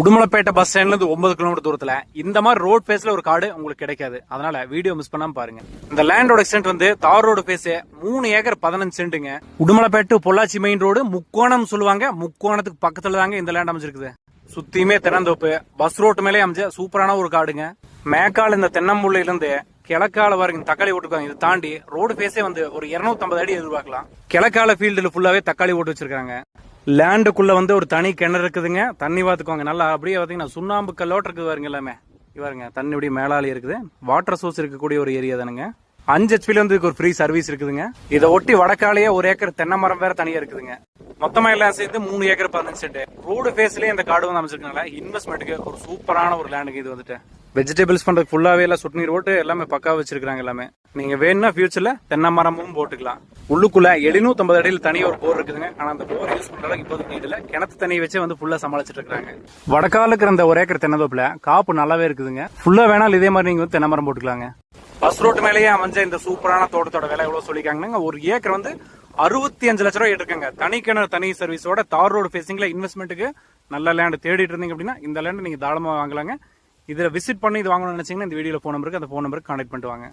Udumalaipettai bus ஸ்டாண்ட்லேருந்து ஒன்பது kilometre தூரத்தில் இந்த மாதிரி ரோட் ஃபேஸில் ஒரு காடு உங்களுக்கு கிடைக்காது. அதனால வீடியோ மிஸ் பண்ணாம பாருங்க. இந்த லேண்டோட எக்ஸ்டென்ட் வந்து தார் ரோடு ஃபேஸ் மூணு ஏக்கர் பதினஞ்சு சென்ட்டுங்க உடுமலைப்பேட்டு பொள்ளாச்சி மெயின் ரோடு முக்கோணம் சொல்லுவாங்க. முக்கோணத்துக்கு பக்கத்தில் தாங்க இந்த லேண்ட் அமைச்சிருக்குது சுத்தியுமே தென்னந்தோப்பு. பஸ் ரோட்டு மேலே அமைஞ்ச சூப்பரான ஒரு காடுங்க. மேக்கால் இந்த தென்னம்புள்ளையிலேருந்து கிழக்கால வரைக்கும் தக்காளி ஓட்டுருக்காங்க. இதை தாண்டி ரோடு ஃபேஸே வந்து ஒரு 250 அடி எதிர்பார்க்கலாம். கிழக்கால ஃபீல்டுல ஃபுல்லாவே தக்காளி ஓட்டு வச்சிருக்காங்க. லேண்டுக்குள்ளே வந்து ஒரு தனி கிணறு இருக்குதுங்க. தண்ணி பார்த்துக்கோங்க நல்லா அப்படியே பார்த்தீங்கன்னா சுண்ணாம்பு கல்லோட்டு இருக்குது பாருங்க எல்லாமே. இவருங்க தண்ணி அப்படியே மேலாளி இருக்குது. வாட்டர் சோர்ஸ் இருக்கக்கூடிய ஒரு ஏரியா தானுங்க. அஞ்சு ஹெச்பில வந்து இதுக்கு ஒரு ஃப்ரீ சர்வீஸ் இருக்குதுங்க. இதை ஒட்டி வடக்காலேயே ஒரு ஏக்கர் தென்னை மரம் வேற தனியாக இருக்குதுங்க. மொத்தமா எல்லாம் சேர்த்து மூணு ஏக்கர் பதினஞ்சு சென்ட். ரோடு ஃபேஸ்லயே இந்த காடு வந்து அமைச்சிருக்கனால இன்வெஸ்ட்மெண்ட்டுக்கு ஒரு சூப்பரான ஒரு லேண்டுங்க இது வந்துட்டு. வெஜிடபிள்ஸ் பண்ணுறதுக்கு ஃபுல்லாவே எல்லாம் சுட்டு நீர் எல்லாமே பக்கா வச்சிருக்காங்க எல்லாமே. நீங்க வேணும்னா ஃபியூச்சர்ல தென்னை மரமும் போட்டுக்கலாம். உள்ளுக்குள்ள 750 அடியில் தனியா ஒரு போர் இருக்குதுங்க. ஆனா அந்த போர் யூஸ் பண்றதுக்கு இப்போதைக்கு இதுல கிணத்து தண்ணியை வச்சே வந்து ஃபுல்லா சமாளிச்சிட்டு இருக்காங்க. வடக்கால இருக்கிற இந்த ஒரு ஏக்கர் தென்னந்தோப்புல காப்பு நல்லாவே இருக்குதுங்க. ஃபுல்லா வேணாலும் இதே மாதிரி நீங்க வந்து தென்னை மரம் போட்டுக்கலாங்க. பஸ் ரோட்டு மேலேயே அமைஞ்ச இந்த சூப்பரான தோட்டத்தோட விலை எவ்வளவு சொல்லிக்காங்கன்னா ஒரு ஏக்கர் வந்து அறுபத்தி அஞ்சு லட்ச ரூபாய் இருக்குங்க. தனி கிணறு தனி சர்வீஸோட தார் ரோடு ஃபேசிங்ல இன்வெஸ்ட்மெண்ட்டுக்கு நல்ல லேண்ட் தேடிட்டு இருந்தீங்க அப்படின்னா இந்த லேண்ட் நீங்க தாராளமா வாங்கலாங்க. இதுல விசிட் பண்ணி இது வாங்கணும்னு நினைச்சீங்கன்னா இந்த வீடியோல போன் நம்பருக்கு அந்த போன் நம்பருக்கு கான்டாக்ட் பண்ணிட்டு வாங்க.